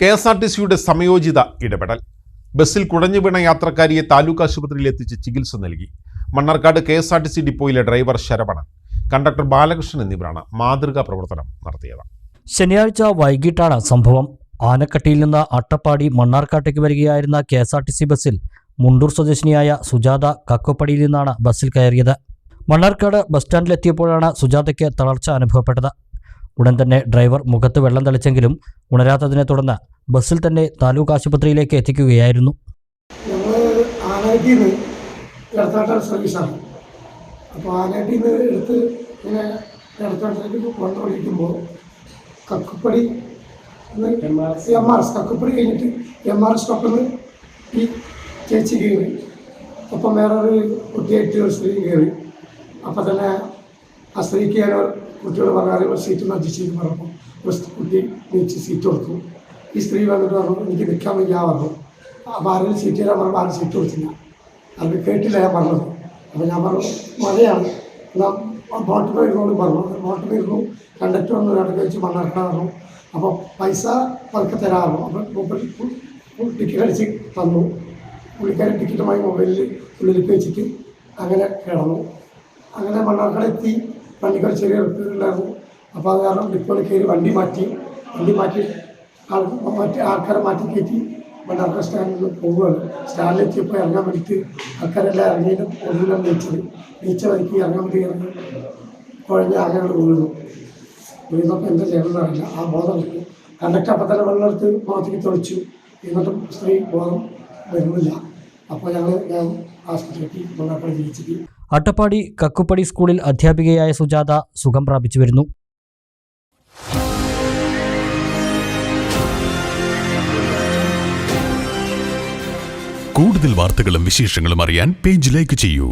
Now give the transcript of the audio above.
K S R T സിയുടെ സമയോചിത ഇടപെടൽ. ബസ്സിൽ കുടഞ്ഞു വീണ യാത്രക്കാരിയെ താലൂക്ക് ആശുപത്രിയിൽ എത്തിച്ച് ചികിത്സ നൽകി. Mannarkkad K S R T C ഡിപ്പോയിലെ driver Saravanan conductor Balakrishnan എന്നിവരാണ് മാതൃകാ പ്രവർത്തനം നടത്തിയത്. ശനിയാഴ്ച വൈകിട്ടാണ് സംഭവം. ആനക്കട്ടിയിൽ നിന്ന് അട്ടപ്പാടി മണ്ണാർക്കാട്ടേക്ക് വരികയായിരുന്ന K S R T C ബസ്സിൽ മുണ്ടൂർ സ്വദേശിനിയായ സുജാത കക്കപ്പടിയിൽ നിന്നാണ് ബസ്സിൽ കയറിയത്. മണ്ണാർക്കാട് ബസ് സ്റ്റാൻഡിലെത്തിയപ്പോഴാണ് സുജാതയ്ക്ക് തളർച്ച അനുഭവപ്പെട്ടത്. ഉടൻ തന്നെ ഡ്രൈവർ മുഖത്ത് വെള്ളം തളിച്ചെങ്കിലും ഉണരാത്തതിനെ തുടർന്ന് ബസ്സിൽ തന്നെ താലൂക്ക് ആശുപത്രിയിലേക്ക് എത്തിക്കുകയായിരുന്നു. സർവീസാണ്. അപ്പോൾ എടുത്ത് ചേച്ചി കയറി. വേറൊരു കുട്ടിയായിട്ട് ഒരു സ്ത്രീ കയറി. അപ്പം തന്നെ ആ സ്ത്രീക്ക് ഞാൻ കുട്ടിയോട് പറഞ്ഞാൽ സീറ്റ് പറഞ്ഞപ്പോൾ ഒരു കുട്ടി നീച്ച് സീറ്റ് കൊടുത്തു. ഈ സ്ത്രീ വന്നിട്ട് പറഞ്ഞു എനിക്ക് നിൽക്കാൻ വയ്യ പറഞ്ഞു. അപ്പോൾ ആരും സീറ്റ് തരാൻ പറഞ്ഞു ആരും സീറ്റ് കൊടുത്തില്ല. അത് കേട്ടില്ല ഞാൻ പറഞ്ഞത്. അപ്പോൾ ഞാൻ പറഞ്ഞു മഴയാണ് എന്നാൽ ബോട്ട് പോയിരുന്നു പറഞ്ഞു. ബോട്ട് പോയിരുന്നു കണ്ടക്ടർ വന്ന് രണ്ട് കഴിച്ച് മണ്ണാക്കാൻ പറഞ്ഞു. അപ്പോൾ പൈസ പതുക്കെ തരാമോ? അപ്പോൾ മൊബൈൽ ടിക്കറ്റ് അടിച്ച് തന്നു. പുള്ളിക്കാരൻ ടിക്കറ്റുമായി മൊബൈലിൽ ഉള്ളിലേക്ക് വെച്ചിട്ട് അങ്ങനെ കിടന്നു. അങ്ങനെ മണ്ണാർക്കാട് എത്തി. വണ്ടിക്കാർ ചെറിയ റിപ്പയറുണ്ടായിരുന്നു അപ്പോൾ അത് കാരണം ഡിപ്പോയിൽ കയറി വണ്ടി മാറ്റി വണ്ടി മാറ്റി ആൾ മറ്റേ ആൾക്കാരെ മാറ്റി കയറ്റി മണ്ണാർക്കാട് സ്റ്റാൻഡിൽ പോവുകയാണ്. സ്റ്റാൻഡിലെത്തിയപ്പോൾ ഇറങ്ങാൻ വേണ്ടിയിട്ട് ആൾക്കാരെല്ലാം ഇറങ്ങിയിട്ട് ഒന്നിലും നീച്ചത് നീച്ച വഴിക്ക് ഇറങ്ങാൻ വേണ്ടി ഇറങ്ങി കുഴഞ്ഞ ആകെ അങ്ങോട്ട് വീഴുന്നു വീഴുന്നപ്പോൾ എന്താ ചെയ്യണമെന്ന് അറിയില്ല. ആ ബോധം കിട്ടും കണ്ടക്ടർ അപ്പം തന്നെ വെള്ളം എടുത്ത് മാത്രം തെളിച്ചു. എന്നിട്ടും സ്ത്രീ ബോധം വരുന്നില്ല. അപ്പോൾ ഞങ്ങൾ ഞാൻ ആശുപത്രിക്ക് ജീവിച്ചിട്ട് അട്ടപ്പാടി കക്കുപ്പടി സ്കൂളിൽ അധ്യാപികയായ സുജാത സുഖം പ്രാപിച്ചു വരുന്നു. കൂടുതൽ വാർത്തകളും വിശേഷങ്ങളും അറിയാൻ പേജ് ലൈക്ക് ചെയ്യൂ.